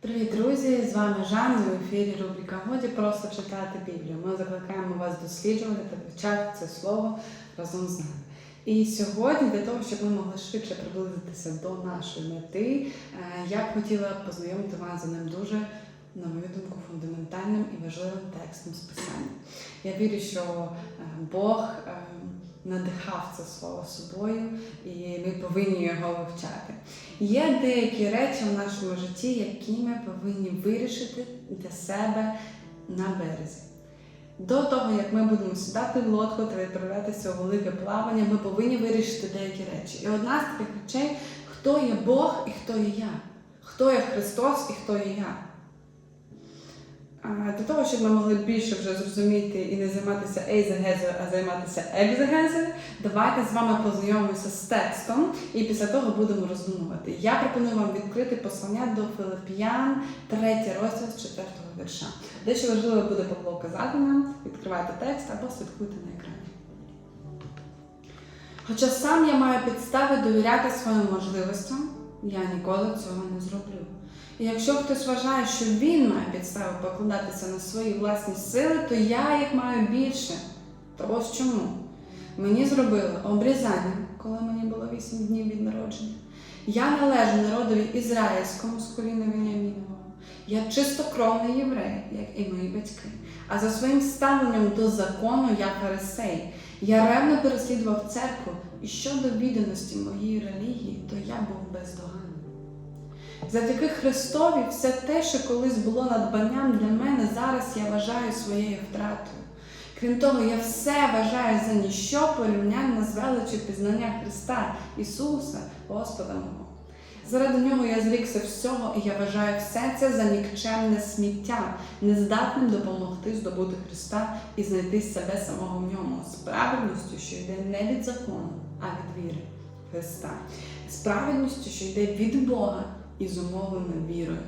Привіт, друзі! З вами Жанна в ефірі рубрика Годі просто читати Біблію. Ми закликаємо вас досліджувати та вивчати це слово разом з нами. І сьогодні, для того, щоб ми могли швидше приблизитися до нашої мети, е, я б хотіла познайомити вас з одним дуже, на мою думку, фундаментальним і важливим текстом з Писання. Я вірю, що е, Бог е, надихав це слово собою, і ми повинні його вивчати. Є деякі речі в нашому житті, які ми повинні вирішити для себе на березі. До того, як ми будемо сідати в лодку та відправлятися у велике плавання, ми повинні вирішити деякі речі. І одна з таких речей, хто є Бог і хто є я, хто є Христос і хто є я. Для того, щоб ми могли більше вже зрозуміти і не займатися ейзегезою, а займатися екзегезою, давайте з вами познайомимося з текстом і після того будемо роздумувати. Я пропоную вам відкрити послання до Филип'ян, 3 розділ з 4 вірша. Дещо важливо буде Павло казати нам, відкривайте текст або слідкуйте на екрані. Хоча сам я маю підстави довіряти своїм можливостям, я ніколи цього не зроблю. І якщо хтось вважає, що він має підстави покладатися на свої власні сили, то я їх маю більше. То ось чому? Мені зробили обрізання, коли мені було 8 днів від народження. Я належу народові ізраїльському з коліна Веніамінового. Я чистокровний єврей, як і мої батьки. А за своїм ставленням до закону я фарисей. Я ревно переслідував церкву, і щодо відданості моїй релігії, то я був бездоганний. Завдяки Христові все те, що колись було надбанням для мене, зараз я вважаю своєю втратою. Крім того, я все вважаю за ніщо порівняння з величі пізнання Христа, Ісуса, Господа мого. Заради нього я зрікся всього, і я вважаю все це за нікчемне сміття, нездатним допомогти здобути Христа і знайти себе самого в ньому, з правильністю, що йде не від закону, а від віри Христа, з правильністю, що йде від Бога і зумовлена вірою.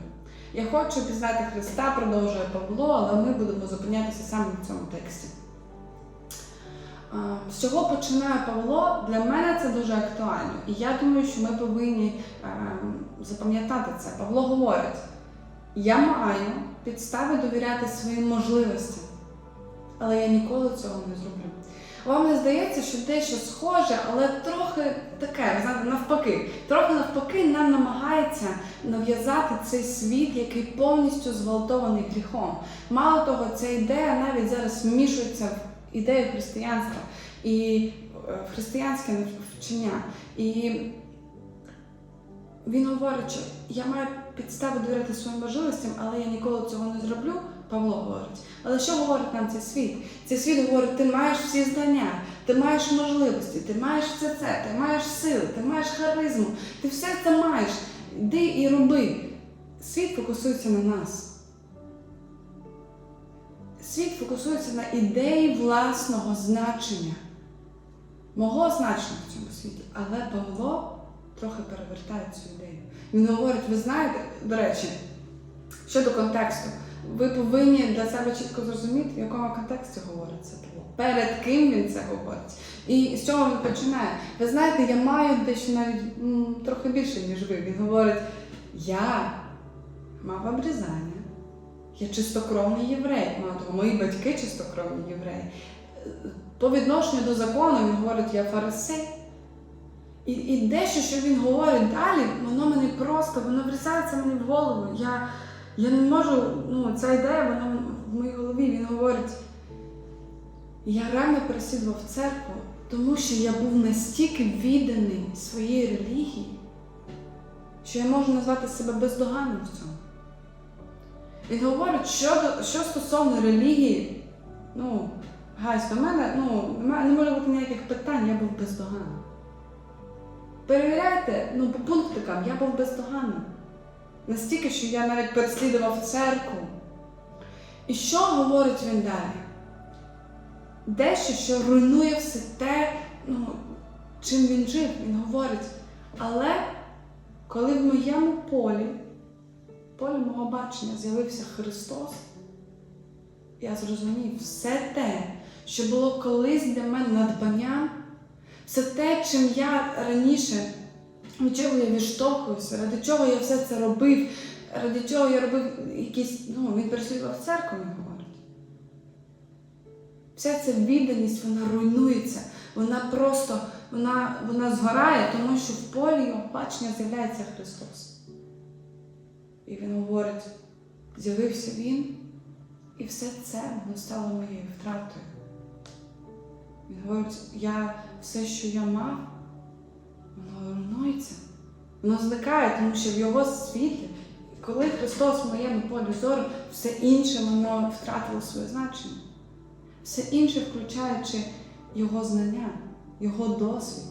Я хочу пізнати Христа, продовжує Павло, але ми будемо зупинятися саме в цьому тексті. З чого починає Павло? Для мене це дуже актуально. І я думаю, що ми повинні е, запам'ятати це. Павло говорить: я маю підстави довіряти своїм можливостям, але я ніколи цього не зроблю. Вам не здається, що дещо схоже, але трохи таке, навпаки. Трохи навпаки нам намагається нав'язати цей світ, який повністю зґвалтований гріхом. Мало того, ця ідея навіть зараз вмішується в ідею християнства і е, християнське вчення. І він говорить, що я маю підстави довіряти своїм можливостям, але я ніколи цього не зроблю. Павло говорить. Але що говорить нам цей світ? Цей світ говорить, ти маєш всі знання, ти маєш можливості, ти маєш все це, ти маєш сили, ти маєш харизму, ти все це маєш. Йди і роби. Світ фокусується на нас. Світ фокусується на ідеї власного значення, мого значення в цьому світі. Але Павло трохи перевертає цю ідею. Він говорить, ви знаєте, до речі, щодо контексту, ви повинні для себе чітко зрозуміти, в якому контексті говорить це Павло. Перед ким він це говорить. І з чого він починає? Ви знаєте, я маю дещо навіть м, трохи більше, ніж ви. Він говорить, я мав обрізання. Я чистокровний єврей. Того, мої батьки чистокровні євреї. По відношенню до закону він говорить, я фарисей. І, і дещо, що він говорить далі, воно мені просто, воно врізається мені в голову. Я, я не можу, ну, ця ідея, вона в моїй голові. Він говорить, я реально переслідував церкву, тому що я був настільки відданий своїй релігії, що я можу назвати себе бездоганним в цьому. Він говорить, що, що стосовно релігії, ну, гайсь, до мене ну, не може бути ніяких питань, я був бездоганним. Перевіряйте, ну, по пунктикам, я був бездоганним. Настільки, що я навіть переслідував церкву. І що говорить він далі? Дещо, що руйнує все те, ну, чим він жив, він говорить. Але коли в моєму полі, полі мого бачення з'явився Христос, я зрозумів все те, що було колись для мене надбанням, все те, чим я раніше від чого я відштовхуюся, ради чого я все це робив, ради чого я робив якісь, ну, він переслідував церкву, він говорить. Вся ця відданість, вона руйнується, вона просто вона, вона згорає, тому що в полі його бачення з'являється Христос. І він говорить, з'явився Він, і все це воно стало моєю втратою. Він говорить, я все, що я мав, воно руйнується. Воно зникає, тому що в його світлі, коли Христос в моєму полі зору, все інше воно втратило своє значення. Все інше, включаючи його знання, його досвід,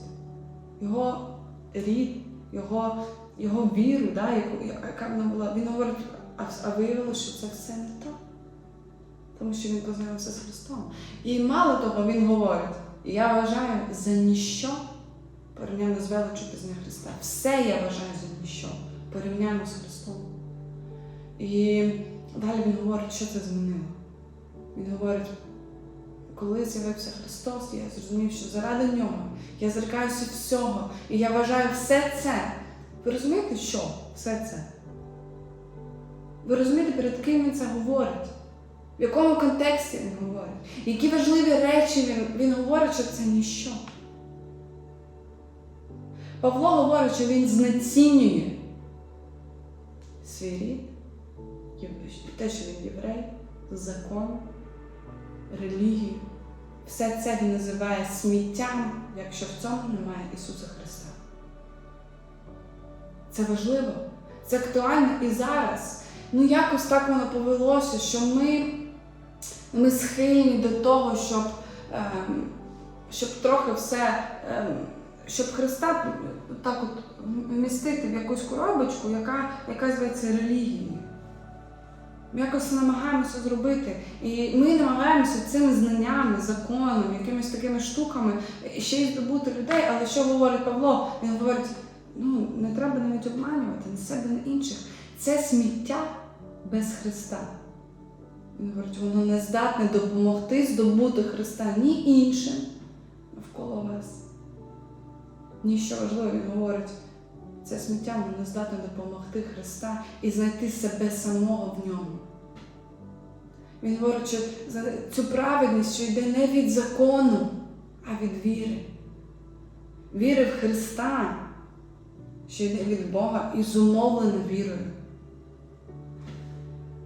його рід, його, його віру, да, яку, яка вона була. Він говорить, а, а виявилося, що це все не то. Тому що він познайомився з Христом. І мало того, він говорить, я вважаю за ніщо порівняно з величу пізня Христа. Все я вважаю за ніщо порівняно з Христом. І далі він говорить, що це змінило. Він говорить, коли з'явився Христос, я зрозумів, що заради нього я зрикаюся всього, і я вважаю все це. Ви розумієте, що все це? Ви розумієте, перед ким він це говорить? В якому контексті він говорить? Які важливі речі він, він говорить, що це ніщо. Павло говорить, що він знецінює свій рід, те, що він єврей, закон, релігію. Все це він називає сміттям, якщо в цьому немає Ісуса Христа. Це важливо, це актуально і зараз. Ну, якось так воно повелося, що ми, ми схильні до того, щоб, ем, щоб трохи все, ем, щоб Христа так от вмістити в якусь коробочку, яка, яка зветься релігією. Ми якось намагаємося зробити. І ми намагаємося цими знаннями, законом, якимись такими штуками ще й здобути людей. Але що говорить Павло? Він говорить: ну не треба навіть обманювати ні себе, ні інших. Це сміття без Христа. Він говорить, воно не здатне допомогти здобути Христа ні іншим навколо вас. Ні що важливо, він говорить, це сміття не здатне допомогти Христа і знайти себе самого в ньому. Він говорить, що цю праведність, що йде не від закону, а від віри. Віри в Христа, що йде від Бога і зумовлена вірою.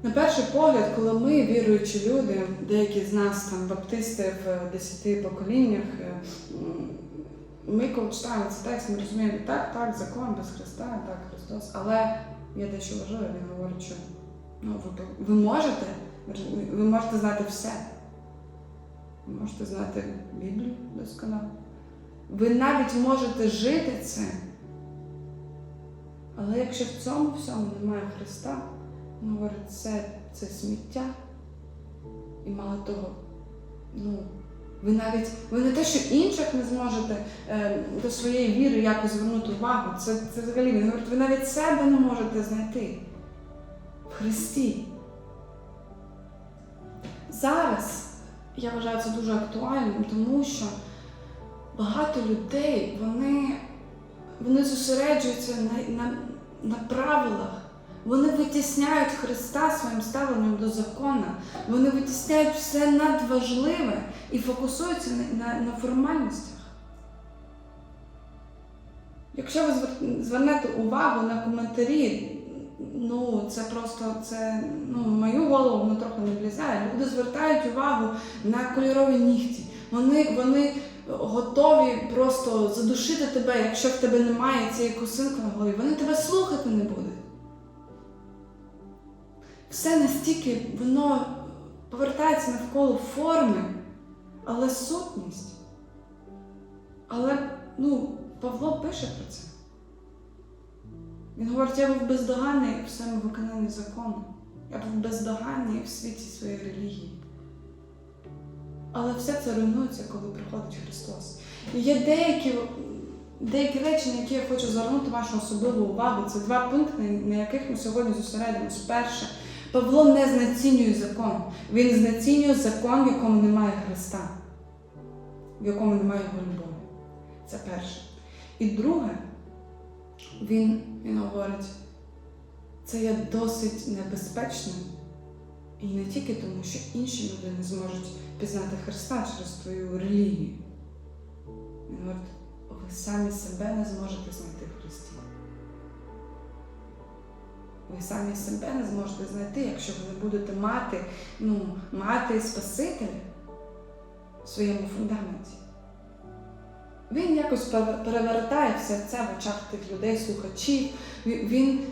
На перший погляд, коли ми, віруючі люди, деякі з нас там баптисти в десяти поколіннях, е, ми коли читаємо цей текст, ми розуміємо, так, так, закон без Христа, так, Христос. Але є дещо важливе, він говорить, що ну, ви, ви можете, ви можете знати все. Ви можете знати Біблію досконало. Ви навіть можете жити цим. Але якщо в цьому всьому немає Христа, він говорить, це, це сміття. І мало того, ну, ви навіть ви не те, що інших не зможете е, до своєї віри якось звернути увагу. Це, це взагалі він говорить, ви навіть себе не можете знайти в Христі. Зараз я вважаю це дуже актуальним, тому що багато людей вони, вони зосереджуються на, на, на правилах. Вони витісняють Христа своїм ставленням до закона. Вони витісняють все надважливе і фокусуються на, на, на формальностях. Якщо ви звернете увагу на коментарі, ну це просто це ну, мою голову воно трохи не влізає. Люди звертають увагу на кольорові нігті. Вони, вони готові просто задушити тебе, якщо в тебе немає цієї косинки на голові. Вони тебе слухати не будуть все настільки воно повертається навколо форми, але сутність. Але ну, Павло пише про це. Він говорить, я був бездоганний в своєму виконанні закону. Я був бездоганний в світі своєї релігії. Але все це руйнується, коли приходить Христос. І є деякі, деякі речі, на які я хочу звернути вашу особливу увагу. Це два пункти, на яких ми сьогодні зосередимось. Перше, Павло не знецінює закон. Він знецінює закон, в якому немає Христа, в якому немає його любові. Це перше. І друге, він, він говорить, це є досить небезпечним. І не тільки тому, що інші люди не зможуть пізнати Христа через твою релігію. Він говорить, ви самі себе не зможете знайти в Христі. Ви самі себе не зможете знайти, якщо ви не будете мати, ну, мати Спасителя в своєму фундаменті. Він якось перевертає це в очах тих людей, слухачів. Він, він,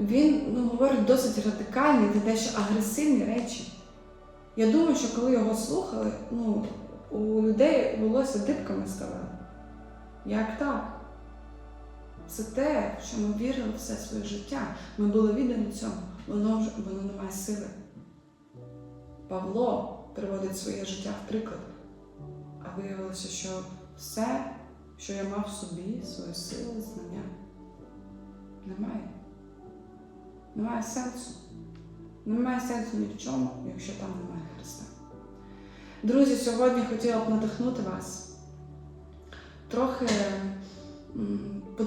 він ну, говорить досить радикальні та дещо агресивні речі. Я думаю, що коли його слухали, ну, у людей волосся дибками ставало. Як так? Це те, що ми вірили все своє життя. Ми були віддані цьому, воно вже воно не має сили. Павло приводить своє життя в приклад. А виявилося, що все, що я мав в собі, свої сили, знання, немає. Немає сенсу. Немає сенсу ні в чому, якщо там немає Христа. Друзі, сьогодні хотіла б надихнути вас трохи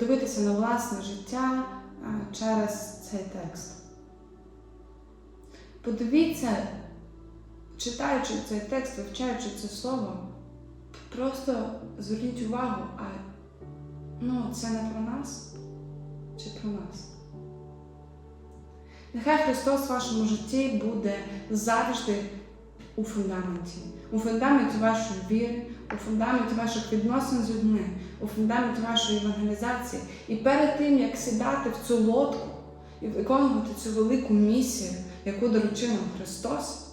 подивитися на власне життя через цей текст. Подивіться, читаючи цей текст, вивчаючи це слово, просто зверніть увагу, а ну, це не про нас чи про нас. Нехай Христос в вашому житті буде завжди у фундаменті, у фундаменті вашої віри, у фундаменті ваших відносин з людьми, у фундаменті вашої евангелізації. І перед тим, як сідати в цю лодку і виконувати цю велику місію, яку доручив нам Христос,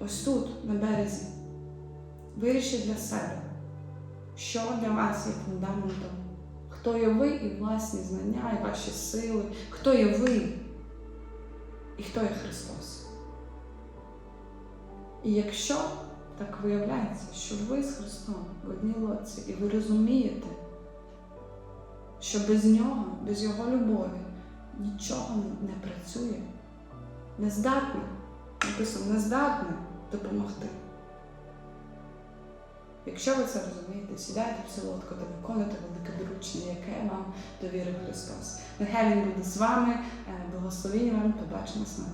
ось тут, на березі, вирішіть для себе, що для вас є фундаментом, хто є ви і власні знання, і ваші сили, хто є ви і хто є Христос. І якщо так виявляється, що ви з Христом в одній лодці, і ви розумієте, що без нього, без Його любові нічого не працює, не здатне, написано, не здатне допомогти. Якщо ви це розумієте, сідайте в цю лодку та виконуйте велике доручення, яке вам довірив Христос. Нехай Він буде з вами, е, благословіння вам, побачимось на.